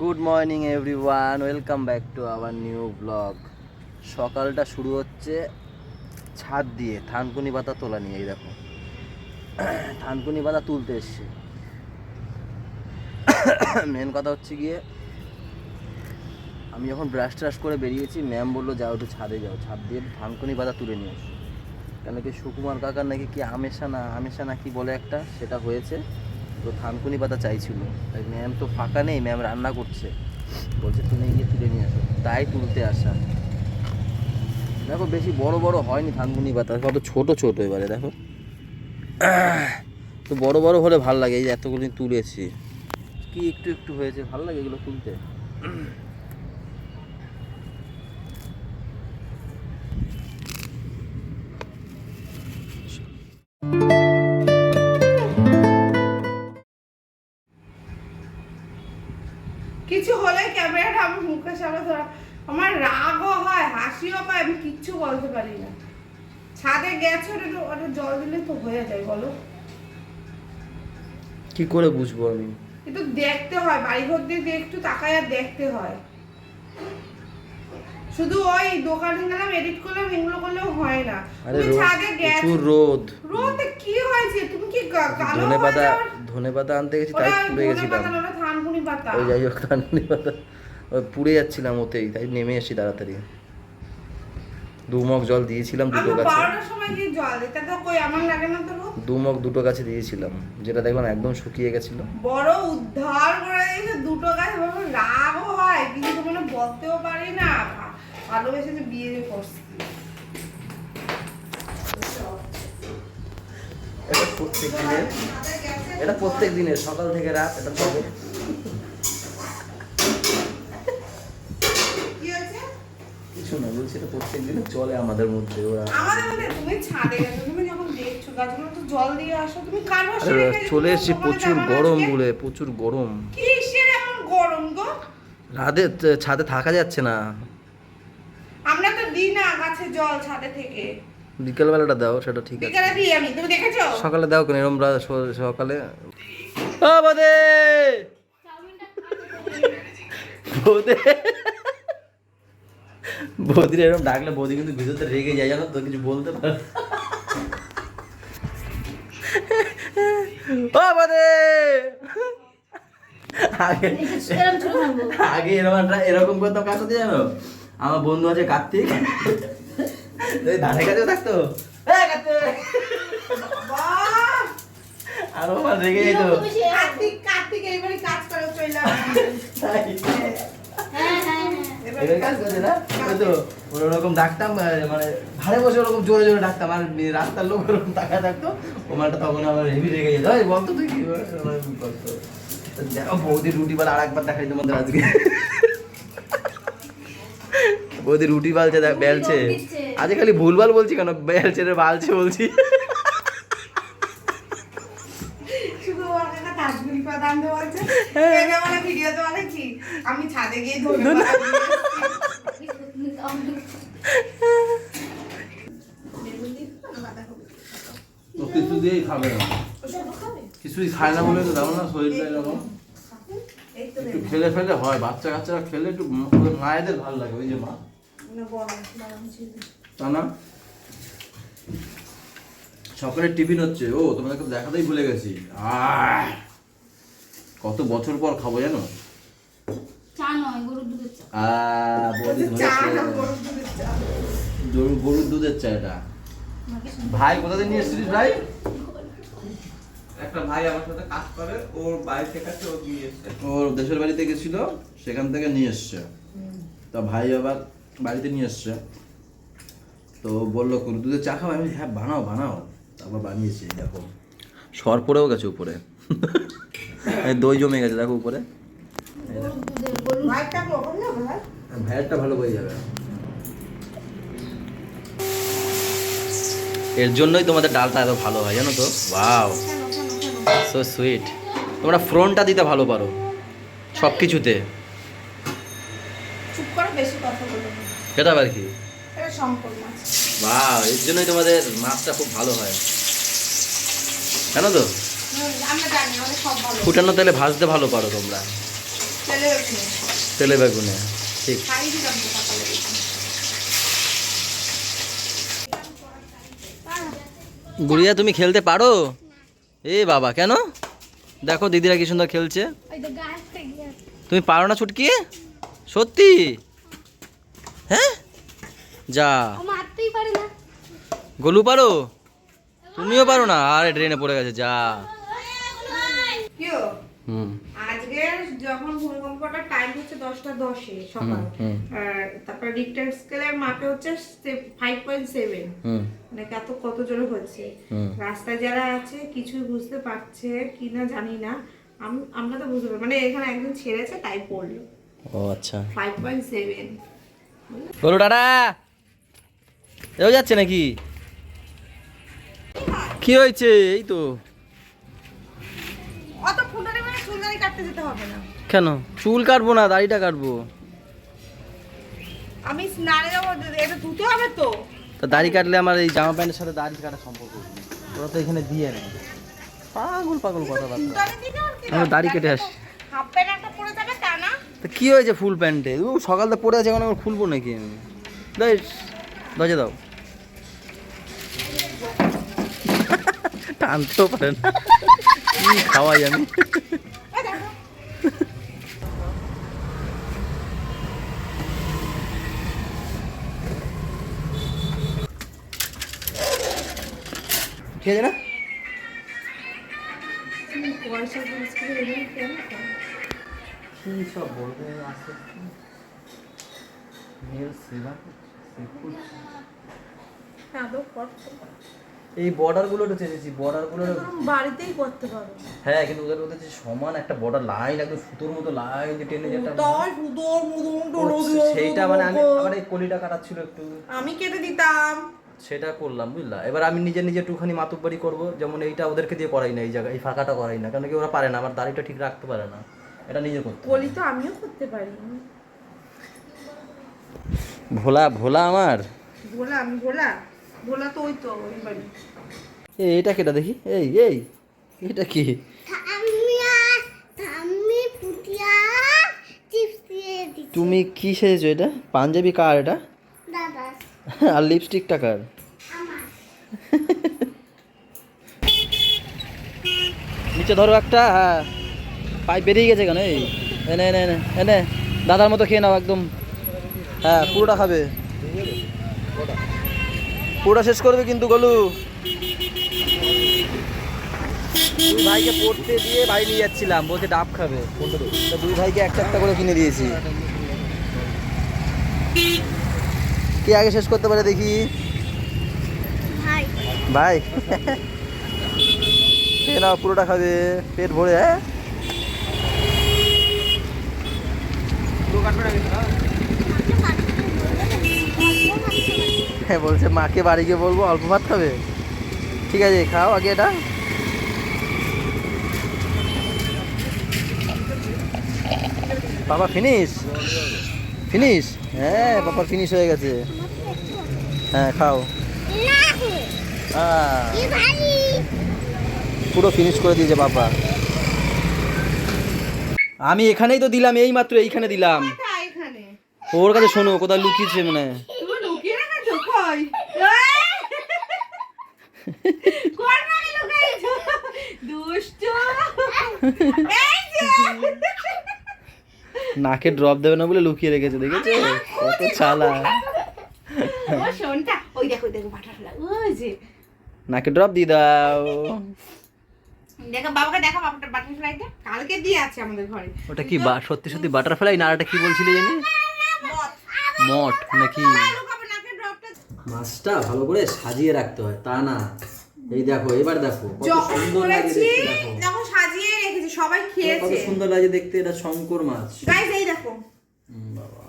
Good morning everyone welcome back to our new vlog সকালটা শুরু হচ্ছে ছাদ দিয়ে, থানকুনি পাতা তোলা নিয়ে দেখো। থানকুনি পাতা তুলতে এসছে। মেন কথা হচ্ছে গিয়ে, আমি যখন ব্রাশ ট্রাশ করে বেরিয়েছি ম্যাম বলল, যাও একটু ছাদে যাও। ছাদ দিয়ে থানকুনি পাতা তুলে নিয়ে এসো কেন কি সুকুমার কাকার নাকি কি আমেশা না আমেশা না কি বলে একটা? সেটা হয়েছে। তো থানকুনি পাতা চাইছিল। তাই ম্যাম তো ফাঁকা নেই ম্যাম রান্না করছে। বলছে তুমি গিয়ে তুলে নিয়ে আসো। তাই তুলতে আসা। দেখো, বেশি বড় বড় হয়নি থানকুনি পাতা কত ছোট ছোট এবারে, দেখো। তো বড় বড় হলে ভালো লাগে, এই যে এতগুলি তুলেছি। কি একটু একটু হয়েছে, ভালো লাগে এগুলো তুলতে। মুখের সামনে ধরা। আমার রাগও হয় হাসিও পায় আমি কিচ্ছু বলতে পারি না। ছাদে গেছো একটু একটু জল দিলে তো হয়ে যায় বলো। কি করে বুঝব আমি? একটু দেখতে হয় বাড়ি ঘর দিয়ে দিয়ে একটু তাকায় আর দেখতে হয়। শুধু ওই দোকানে গেলাম এডিট করলাম এগুলো করলেও হয় না। আরে তুমি রোদ ছাদে গেছো। প্রচুর রোদ। রোদে কি হয়েছে? তুমি কি গা- কালো ধনে হয়ে পাতা ধনে পাতা আনতে গেছি তাই পুড়ে ধনে গেছিলাম পাতা না, ওরা থানকুনি পাতা। ওই যাই হোক পাতা। পুড়ে যাচ্ছিলাম ওতেই তাই নেমে এসেছি তাড়াতাড়ি। দু মগ জল দিয়েছিলাম দুটো গাছে। বারোটার সময় গিয়ে জল দিই তা তো কই আমার লাগে না তো রোদ দু মগ দুটো গাছে দিয়েছিলাম যেটা দেখলাম একদম শুকিয়ে গেছিল। বড় উদ্ধার করে দিয়েছে দুটো গাছ রাগও হয় কিন্তু মানে বলতেও পারি না। ভালোবেসে যে বিয়ে করছি। এটা প্রত্যেক দিনের এটা প্রত্যেক দিনের সকাল থেকে রাত এটা তবে কি হয়েছে কিছু না বলছি এটা প্রত্যেক দিনে চলে আমাদের মধ্যে ওরা আমাদের মধ্যে তুমি ছাদে গেছো তুমি যখন দেখছ গাছগুলো তো জল দিয়ে আসো তুমি কার বসে চলে এসেছি প্রচুর গরম বলে প্রচুর গরম। কিসের এমন গরম গো? রাতে ছাদে থাকা যাচ্ছে না। আমরা তো দিই না গাছে জল ছাদে থেকে। বিকেলবেলাটা দাও সেটা ঠিক আছে। বিকালে দিই আমি তুমি দেখেছ? সকালে দাও কেন এরম রা- সকালে। ও বোদে! বোদে! বৌদির এরকম ডাকলে বৌদি কিন্তু ভিতরে রেগে যায় জানো তো? কিছু বলতে পারে ও বোদে! আগে আগে এরকম এরকম করতাম কার সাথে জানো? আমার বন্ধু আছে কার্তিক। ধারে কাছেও থাকতো! আর রেগে যেত কার্তিক কার্তিক এইবারই কাজ করে তাই। এবার কাজ করছে না? ওই তো ওরকম ডাকতাম মানে ধারে বসে ওরকম জোরে জোরে ডাকতাম। আর রাস্তার লোক ওরকম টাকা থাকতো। ও মালটা তখন আমার হেভি রেগে যেত। "এই বলতো তুই কি করতো। দেখো বৌদি রুটি বেলা আর একবার দেখাই তোমাদের আজকে। বৌদি রুটি বালছে দেখ বেলছে। আজকে খালি ভুলভাল বলছি কেন? বেলছে রে বালছে বলছি শুধু ওর কাছে কাশ্মীরি পাতা আনতে বলছে এটা মানে ভিডিওতে মানে কি ছাদে গিয়ে কিছু দিয়েই খাবে না? কিছুই খায় না বলে তো দাও না শরীরটা এরকম। একটু খেলে ফেলে হয় বাচ্চা কাচ্চারা খেলে একটু মায়েদের ভালো লাগে ওই যে মা। তা না সকালে টিফিন হচ্ছে ও তোমাদেরকে দেখাতেই ভুলে গেছি। কত বছর পর খাব জানো? চা নয় গরুর দুধের চা। আহ, বৌদি চা না, গরম দুধের চা। গরুর দুধের চা এটা। ভাই কোথা থেকে নিয়ে এসেছিস ভাই? একটা ভাই আমার সাথে কাজ করে ওর বাড়ি থেকে ও দিয়ে এসছে। ওর দেশের বাড়িতে গেছিল সেখান থেকে নিয়ে এসছে। তা ভাই আবার বাড়িতে নিয়ে এসছে। তো বলল গরুর দুধের চা খাও আমি হ্যাঁ বানাও বানাও। তারপর বানিয়েছি দেখো। সর পড়েও গেছে উপরে। দই জমে গেছে দেখো উপরে। এই দেখো। গরুর দুধের গরুর ভাতটা কখন যাবে, ভাই? ভ্যাটটা ভালো হয়ে যাবে এর জন্যই তোমাদের ডালটা এত ভালো হয় জানো তো কেন? সো সুইট তোমরা ফ্রন্টটা দিতে ভালো পারো সব কিছুতে। সেটা আবার কি বাহ এর জন্যই তোমাদের মাছটা খুব ভালো হয় জানো তো। ফুটানো তেলে ভাজতে ভালো পারো তোমরা তেলে বেগুনে ঠিক। গুড়িয়া, তুমি খেলতে পারো? এ বাবা, কেন? দেখো দিদিরা কি সুন্দর খেলছে। তুমি পারো না ছুটকি? সত্যি? হ্যাঁ? যা। গোলু পারো? তুমিও পারো না? আরে ড্রেনে পড়ে গেছে, যা। আজকে যখন ভূমিকম্পটার টাইম হচ্ছে দশটা দশে সকাল তারপর রিক্টার স্কেলের মাপে হচ্ছে ফাইভ পয়েন্ট সেভেন মানে কত কত জোরে হচ্ছে। রাস্তায় যারা আছে কিছুই বুঝতে পারছে কি না জানি না। আমরা তো বুঝতে পারি মানে এখানে একজন ছেড়েছে তাই পড়ল। ও আচ্ছা। ফাইভ পয়েন্ট সেভেন গোলু টাটা এও যাচ্ছে নাকি? কি হয়েছে? এই তো। ফুলদানি কাটতে যেতে হবে না। কেন? চুল কাটবো না দাড়িটা কাটবো? আমি স্নানে যাব এটা ধুতে হবে তো। তা দাড়ি কাটলে আমার এই জামা প্যান্টের সাথে দাড়ি কাটা সম্পর্ক ওরা তো এখানে দিয়ে নেয়। পাগল পাগল কথাবার্তা। ফুলদানি দিলে আর কি আমি দাড়ি কেটে আসি হাফ প্যান্ট একটা পরে যাবে তা না? তা কি হয়েছে ফুল প্যান্টে? ও সকালটা পরে আছে এখন আমার খুলবো নাকি আমি? বেশ দরজা দাও। টানতেও পারে না। কি খাওয়াই আমি এই দেখো ঠিক আছে না? কি সব বলবে সেবা এই বর্ডারগুলো একটু চেয়েছি বর্ডারগুলো বাড়িতেই করতে পারো হ্যাঁ কিন্তু ওদের ওদের যে সমান একটা বর্ডার লাইন একদম সুতোর মতো লাইন যে টেনে যেটা তাই দিয়ে সেইটা মানে আমি আবার এই কলিটা কাটাচ্ছিল একটু। আমি কেটে দিতাম। সেটা করলাম বুঝলা? এবার আমি নিজে নিজে একটুখানি মাতুব্বারি করব যেমন এইটা ওদেরকে দিয়ে করাই না এই জায়গায় এই ফাঁকাটা করাই না কারণ কি ওরা পারে না আমার দাড়িটা ঠিক রাখতে পারে না এটা নিজে করতে হবে। কলি তো আমিও করতে পারি। ভোলা ভোলা আমার? ভোলা আমি ভোলা? ভোলা তো ওই তো ওই বাড়ি। এই এটা কেটা দেখি? এই এই এটা কি? আমি পুটিয়া চিপস দিয়ে দিচ্ছি। তুমি কি সেজেছো এটা? পাঞ্জাবি কার এটা? দাদা আর লিপস্টিকটা কার? আমার নিচে ধরো একটা হ্যাঁ। পাইপ বেরিয়ে গেছে কেন, এই? এনে এনে এনে এনে দাদার মতো খেয়ে নাও একদম। হ্যাঁ পুরোটা খাবে। পুরোটা শেষ করবে কিন্তু গলু। দুই ভাইকে পড়তে দিয়ে বাড়ি নিয়ে যাচ্ছিলাম। বলছে ডাব খাবে। দুই ভাইকে একটা একটা করে কিনে দিয়েছি। কে আগে শেষ করতে পারে দেখি? ভাই। খেয়ে নাও পুরোটা খাবে পেট ভরে হ্যাঁ? হ্যাঁ বলছে মাকে বাড়ি গিয়ে বলব অল্প ভাত খাবে। ঠিক আছে খাও আগে এটা। বাবা ফিনিশ? ফিনিশ? হ্যাঁ বাবার ফিনিশ হয়ে গেছে। হ্যাঁ খাও। পুরো ফিনিশ করে দিয়েছে বাবা আমি এখানেই তো দিলাম এই মাত্র এইখানে দিলাম। ওর কাছে শোনো কোথায় লুকিয়েছে মানে দুষ্টু। নাকে ড্রপ দেবে না বলে লুকিয়ে রেখেছে দেখেছ? কত চালা ও শোনটা ওই দেখো দেখো বাটারফ্লাই। ওই যে। নাকে ড্রপ দিয়ে দাও। দেখো বাবাকে দেখো বাবাটা বাটারফ্লাইটা কালকে দিয়ে আছে আমাদের ঘরে। ওটা কি বা- সত্যি সত্যি বাটারফ্লাই না কি বলছিলে জানি? মঠ নাকি? মাছটা ভালো করে সাজিয়ে রাখতে হয় তা না। এই দেখো এবার দেখো কত সুন্দর লাগে দেখো সবাই কত খেয়েছে। সুন্দর লাগে দেখতে এটা শঙ্কর মাছ। গাইস এই দেখো। বাবা।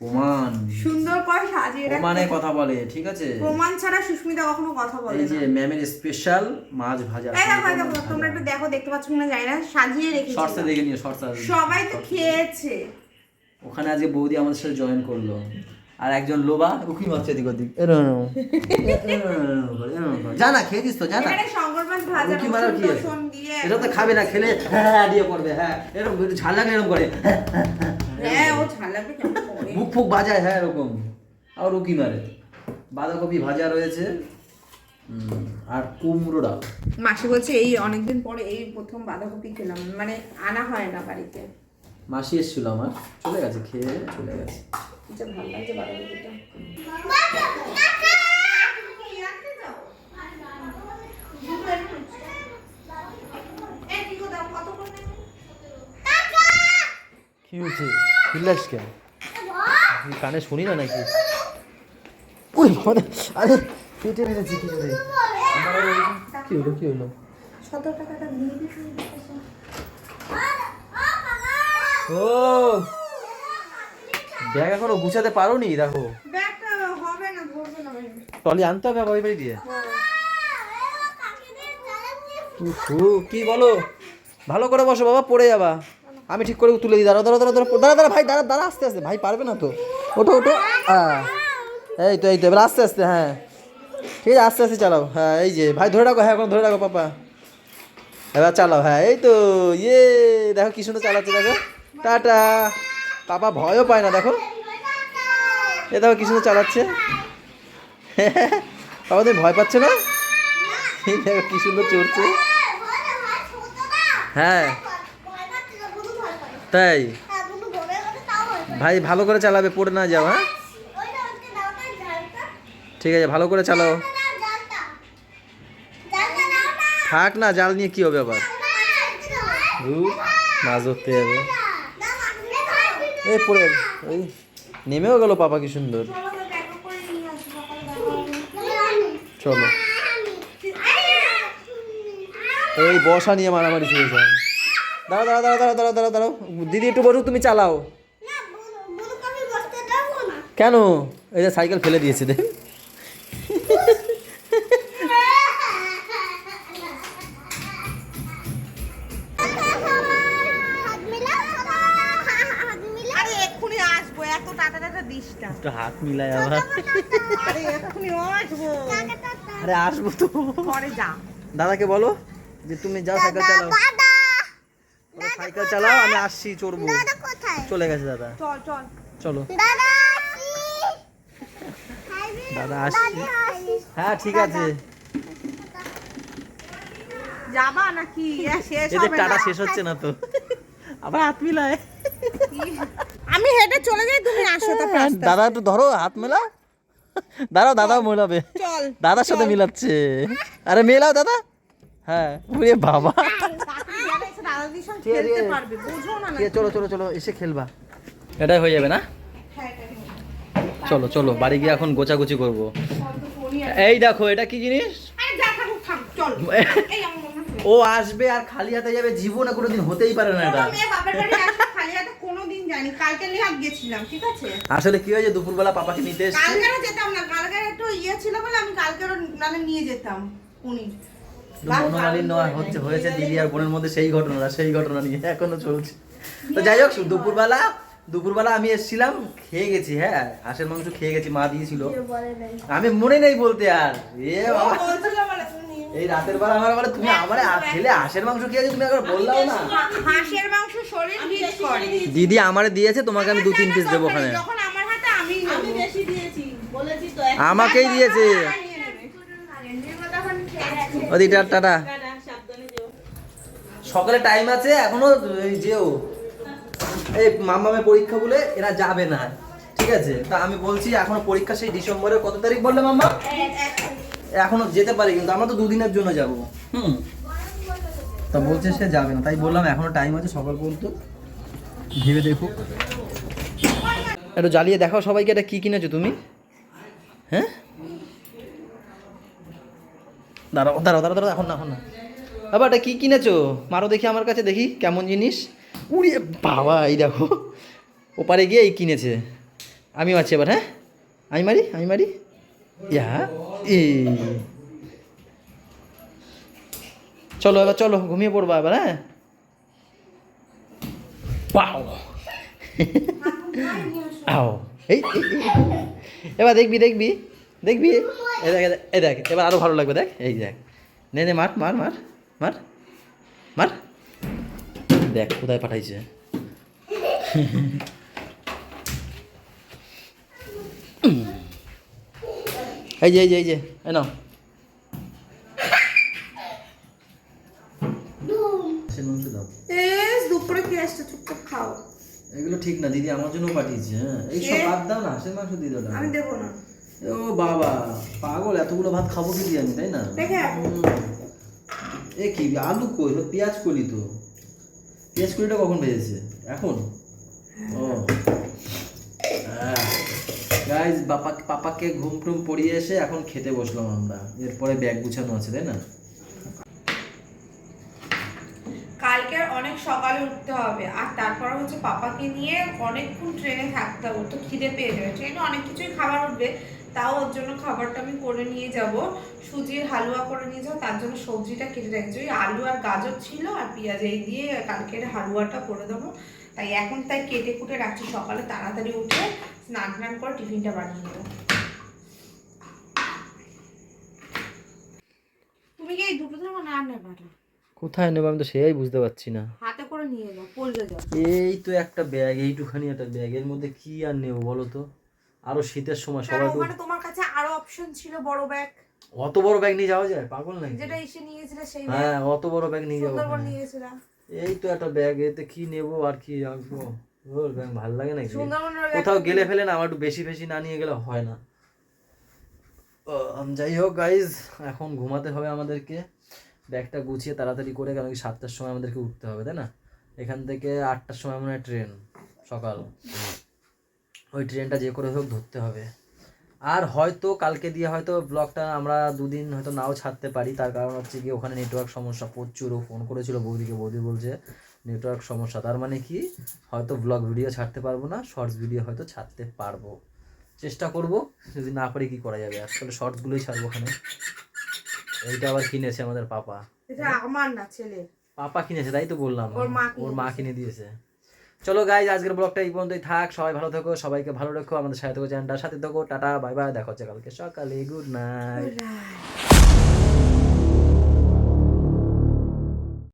প্রমাণ। সুন্দর করে সাজিয়ে রাখতে প্রমাণে কথা বলে ঠিক আছে? প্রমাণ ছাড়া সুস্মিতা কখনো কথা বলে এই যে ম্যামের স্পেশাল মাছ ভাজা। এই দেখো এই দেখো তোমরা একটু দেখো দেখতে পাচ্ছ কিনা জানি না সাজিয়ে রেখেছি। শর্টসে দেখে নিও শর্টস সবাই তো খেয়েছে। ওখানে আজকে বৌদি আমাদের সাথে জয়েন করল। আর একজন লোবা উকি মারছে এদিক ওদিক। এরম এরম, এরম করে, যা না খেয়ে দিস তো যা না। এখানে সংগরবান ভাজা উকি মারার কি এটা তো খাবে না খেলে হ্যাঁ হ্যাঁ দিয়ে পড়বে হ্যাঁ। এরকম ঝাল লাগে এরকম করে। হ্যাঁ, হ্যাঁ করে? মুখ ফুক বাজায় হ্যাঁ এরকম। আর উকি মারে। বাঁধাকপি ভাজা রয়েছে। আর কুমড়ো ডাল। মাসি বলছে এই অনেকদিন পরে এই প্রথম বাঁধাকপি খেলাম। মানে আনা হয় না বাড়িতে। মাসি এসেছিল আমার। চলে গেছে খেয়ে চলে গেছে। যা ভালো লাগছে বাঁধাকপিটা কি হয়েছে? চিল্লাস কেন? তুই কানে শুনি না নাকি? ওই মানে আরে পেটে মেরেছি কি করে কি হলো কি হলো? সতেরো টাকাটা দিয়ে ও ব্যাগ এখনও গুছাতে পারোনি? দেখো। টলি আনতে হবে বাড়ি বাড়ি দিয়ে? কি বলো? ভালো করে বসো বাবা পড়ে যাবা। আমি ঠিক করে তুলে দিই। দাঁড়া দাঁড়া দাঁড়া দাঁড়া দাঁড়া দাঁড়া ভাই দাঁড়া দাঁড়া আস্তে আস্তে ভাই পারবে না তো। ওঠো ওঠো। হ্যাঁ। এই তো এই তো এবার আস্তে আস্তে হ্যাঁ। ঠিক আছে আস্তে আস্তে চালাও। হ্যাঁ এই যে ভাই ধরে রাখো হ্যাঁ এখন ধরে রাখো পাপা। এবার চালাও হ্যাঁ এই তো ইয়ে দেখো কি সুন্দর চালাচ্ছে দেখো। টাটা। পাপা ভয়ও পায় না, দেখো। এ দেখো কি সুন্দর চালাচ্ছে। বাবা তুমি ভয় পাচ্ছ না? দেখো কি সুন্দর চড়ছে। হ্যাঁ। তাই? ভাই, ভালো করে চালাবে, পড়ে না যাও হ্যাঁ? ঠিক আছে, ভালো করে চালাও। থাক না, জাল নিয়ে কি হবে আবার? মাছ ধরতে যাবে এই পড়ে ওই নেমেও গেল পাপা কি সুন্দর। চলো। এই বসা নিয়ে মারামারি শুরু যায় দাঁড়া দাঁড়া দাঁড়া দাঁড়া দাঁড়া দাঁড়া দাঁড়াও। দিদি একটু বসো তুমি চালাও। কেন? এই যে সাইকেল ফেলে দিয়েছে দেখ। মিলাই আবার। আরে এক্ষুনি আসব। আরে আসব তো। পরে যা। দাদাকে বলো যে তুমি যাও সাইকেল চালাও। সাইকেল চালাও আমি আসছি চড়বো। কোথায়? চলে গেছে দাদা। চল চল। চলো। দাদা দাদা আসছি। হ্যাঁ ঠিক আছে। যাবা নাকি? শেষ হবে টাটা শেষ হচ্ছে না তো। আবার হাত মিলায়। আমি হেঁটে চলে যাই তুমি আসো তারপর দাদা একটু ধরো হাত মেলা দাঁড়াও দাদাও মেলাবে। চল দাদার সাথে মিলাচ্ছে। আরে মেলাও দাদা। হ্যাঁ ওরে বাবা। চলো চলো চলো এসে খেলবা। এটাই হয়ে যাবে না? চলো চলো বাড়ি গিয়ে এখন গোছাগুছি করব। এই দেখো এটা কি জিনিস? হয়। ও আসবে আর খালি হাতে যাবে জীবনে কোনোদিন হতেই পারে না এটা। যায়নি কালকে নিহাত গেছিলাম ঠিক আছে? আসলে কি হয়েছে? দুপুরবেলা পাপাকে নিতে এসছি? কালকে যেতাম না কালকে একটু ইয়ে ছিল বলে আমি কালকে নালে নিয়ে যেতাম পনির মনোমালিন্য হচ্ছে হয়েছে দিদি আর বোনের মধ্যে সেই ঘটনা সেই ঘটনা নিয়ে এখনও চলছে। তো যাই হোক দুপুরবেলা দুপুরবেলা আমি এসেছিলাম খেয়ে গেছি হ্যাঁ হাঁসের মাংস খেয়ে গেছি মা দিয়েছিল। আমি মনে নেই বলতে আর। এ বাবা। এই রাতের বেলা আমার বলে তুমি আমার ছেলে হাঁসের মাংস খেয়েছে তুমি একবার বললাও না। হাঁসের মাংস শরীর হিট করে। দিদি আমারে দিয়েছে তোমাকে আমি দু তিন পিস দেবো ওখানে। যখন আমার হাতে আমি আমি বেশি দিয়েছি বলেছি তো আমাকেই দিয়েছে। ওদি টাটা সকালে টাইম আছে এখনও এই যেও এই মামামের পরীক্ষা বলে এরা যাবে না। ঠিক আছে? তা আমি বলছি এখনও পরীক্ষা সেই ডিসেম্বরের কত তারিখ বললে মামা এখনও যেতে পারি, কিন্তু আমরা তো দুদিনের জন্য যাব। হুম। তা বলছে সে যাবে না, তাই বললাম এখনও টাইম আছে, সকাল পর্যন্ত ভেবে দেখুক একটু জ্বালিয়ে দেখাও সবাইকে, এটা কি কিনেছো তুমি? হ্যাঁ? দাঁড়াও দাঁড়াও দাঁড়াও দাঁড়াও, এখন না এখন না। বাবা, এটা কী কিনেছো? মারো দেখি আমার কাছে, দেখি কেমন জিনিস। উড়িয়ে, বাবা, এই দেখো। ওপারে গিয়ে এই কিনেছে। আমিও আছি এবার হ্যাঁ? আমি মারি আমি মারি। ইয়া এ চলো এবার চলো ঘুমিয়ে পড়ব এবার হ্যাঁ? পাও। আও। এই। এবার দেখবি দেখবি দেখবি। এই দেখ এই দেখ, এবার আরও ভালো লাগবে দেখ। এই দেখ। নে নে মার মার মার মার মার। দেখ কোথায় পাঠাইছে। এই যে এই যে এই যে এই নাও। দুপুরে আসছে? চুপচাপ খাও। এগুলো ঠিক না দিদি আমার জন্য পাঠিয়েছে হ্যাঁ। এই সব বাদ দাও না হাঁসের মাংস দিয়ে দাও না। আমি দেবো না। ও বাবা পাগল এতগুলো ভাত খাব কি দিয়ে আমি তাই না? এ কি আলু কই? পেঁয়াজ কলি তো। পেঁয়াজ কলিটা কখন ভেজেছে এখন? ও। গাইজ বাপা পাপাকে ঘুম টুম পড়িয়ে এসে এখন খেতে বসলাম আমরা। এরপরে ব্যাগ গুছানো আছে, তাই না? কালকে অনেক সকালে উঠতে হবে। আর তারপর হচ্ছে পাপাকে নিয়ে অনেকক্ষণ ট্রেনে থাকতে হবে। তো খিদে পেয়ে যাবে। ট্রেনে অনেক কিছুই খাবার উঠবে। তাও ওর জন্য খাবারটা আমি করে নিয়ে যাব। সুজির হালুয়া করে নিয়ে যাব তার জন্য সবজিটা কেটে রাখছি। ওই আলু আর গাজর ছিল আর পেঁয়াজ এই দিয়ে কালকের হালুয়াটা করে দেবো। তাই এখন তাই কেটে কুটে রাখছি। সকালে তাড়াতাড়ি উঠে স্নান টান করে টিফিনটা বানিয়ে নেব। তুমি কি এই দুটো ধরো না আর নেবা? না কোথায় নেব আমি তো সেই বুঝতে পারছি না। হাতে করে নিয়ে যাও পড়লে যাও। এই তো একটা ব্যাগ এইটুখানি একটা ব্যাগের মধ্যে কি আর নেব বলো তো? আরও শীতের সময় সবাই তো ওখানে তোমার কাছে আরও অপশন ছিল বড় ব্যাগ। অত বড় ব্যাগ নিয়ে যাওয়া যায়? পাগল নাকি? যেটা এসে নিয়েছিলে সেই ব্যাগ। হ্যাঁ অত বড় ব্যাগ নিয়ে যাব সুন্দরবন ওখানে। নিয়েছিলাম। এই তো একটা ব্যাগ এতে কি নেব আর কি রাখব ভালো লাগে ব্যাগ কোথাও গেলে ফেলে না আমার একটু বেশি বেশি না নিয়ে গেলে হয় না। যাই হোক গাইজ এখন ঘুমাতে হবে আমাদেরকে। ব্যাগটা গুছিয়ে তাড়াতাড়ি করে কারণ কি সাতটার সময় আমাদেরকে উঠতে হবে তাই না? এখান থেকে আটটার সময় মনে হয় ট্রেন সকাল। ওই ট্রেনটা যে করে হোক ধরতে হবে। আর হয়তো কালকে দিয়ে হয়তো ব্লগটা আমরা দুদিন হয়তো নাও ছাড়তে পারি তার কারণ হচ্ছে কি ওখানে নেটওয়ার্ক সমস্যা প্রচুর ও ফোন করেছিল বৌদিকে বৌদি বলছে নেটওয়ার্ক সমস্যা। তার মানে কি? হয়তো ব্লগ ভিডিও ছাড়তে পারব না শর্টস ভিডিও হয়তো ছাড়তে পারব। চেষ্টা করব যদি না পারি কি করা যাবে? আসলে শর্টসগুলোই ছাড়বো ওখানে। এইটা আবার কিনেছে আমাদের পাপা। এটা আমার না ছেলে পাপা কিনেছে তাই তো বললাম। ওর মা কিনে ওর মা কিনে দিয়েছে। চলো গাইজ আজকের ব্লগটা এই পর্যন্তই থাক। সবাই ভালো থেকো সবাইকে ভালো রেখো আমাদের সাথে থেকো চ্যানেলটার সাথে থেকো। টাটা বাই বাই দেখা হচ্ছে কালকে সকালে। Good night.